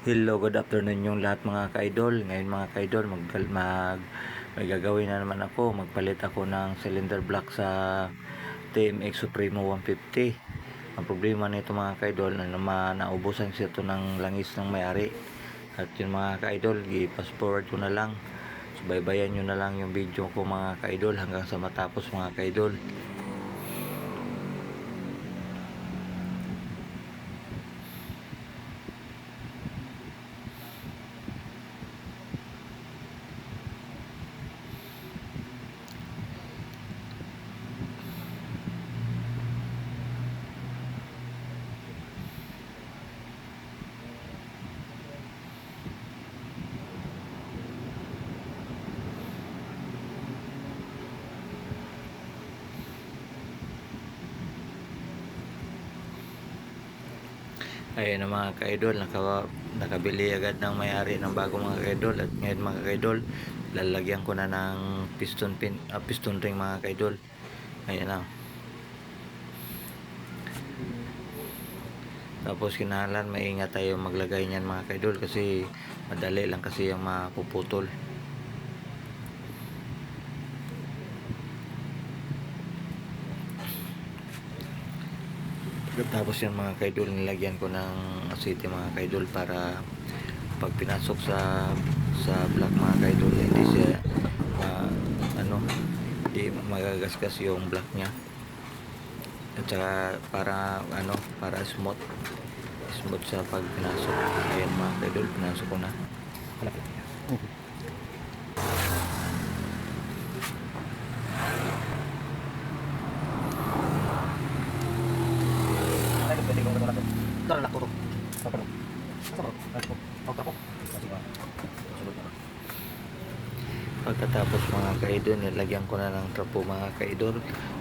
Hello, good afternoon yung lahat mga ka-idol. Ngayon mga ka-idol, mag, mag, may na naman ako. Magpalit ako ng cylinder block sa TMX Supremo 150. Ang problema nito mga ka-idol, na naman naubusan siya to ng langis ng may-ari. At yun mga ka-idol, i-fast forward ko na lang. Subaybayan nyo na lang yung video ko mga ka-idol hanggang sa matapos mga ka-idol. Ayun ang mga ka-idol, naka, nakabili agad ng may-ari ng bagong mga ka-idol at ngayon mga ka-idol, lalagyan ko na ng piston pin, ah, piston ring mga ka-idol. Ayun na. Tapos kinahalan, maingat tayo maglagay niyan mga ka-idol kasi madali lang kasi yung mapuputol. Tapos yan mga kaidol, nilagyan ko ng asiti mga kaidol para pag pinasok sa sa black mga kaidol, hindi siya ah, ano, hindi magagasgas yung black niya. At saka para ano, para smooth. Smooth sa pag pinasok. Ayan mga kaidol, pinasok ko na. Ano ko. Papa no. Sa ako. Sunod na. Pagkatapos mga kaidol, nilagyan ko na ng trapo mga kaidol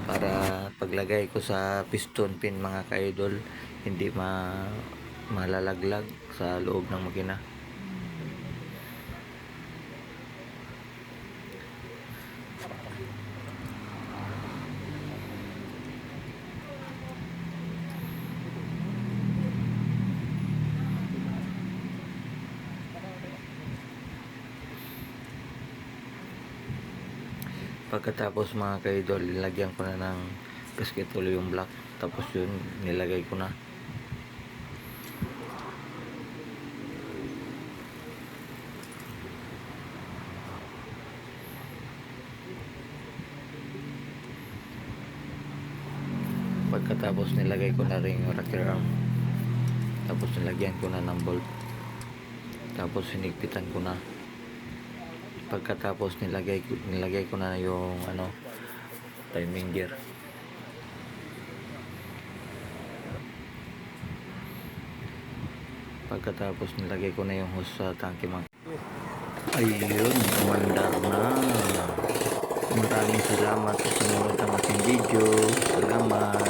para paglagay ko sa piston pin mga kaidol, hindi ma malalaglag sa loob ng makina. Pagkatapos mga kaidol, nilagyan ko na ng gasket ulo yung black. Tapos yun, nilagay ko na. Pagkatapos nilagay ko na rin yung rocker arm. Tapos nilagyan ko na ng bolt. Tapos sinigpitan ko na pagkatapos nilagay nilagay ko na yung ano timing gear. Pagkatapos nilagay ko na yung hose sa tanke mga ayun umandar na. Maraming salamat sa sunod ang ating video. Salamat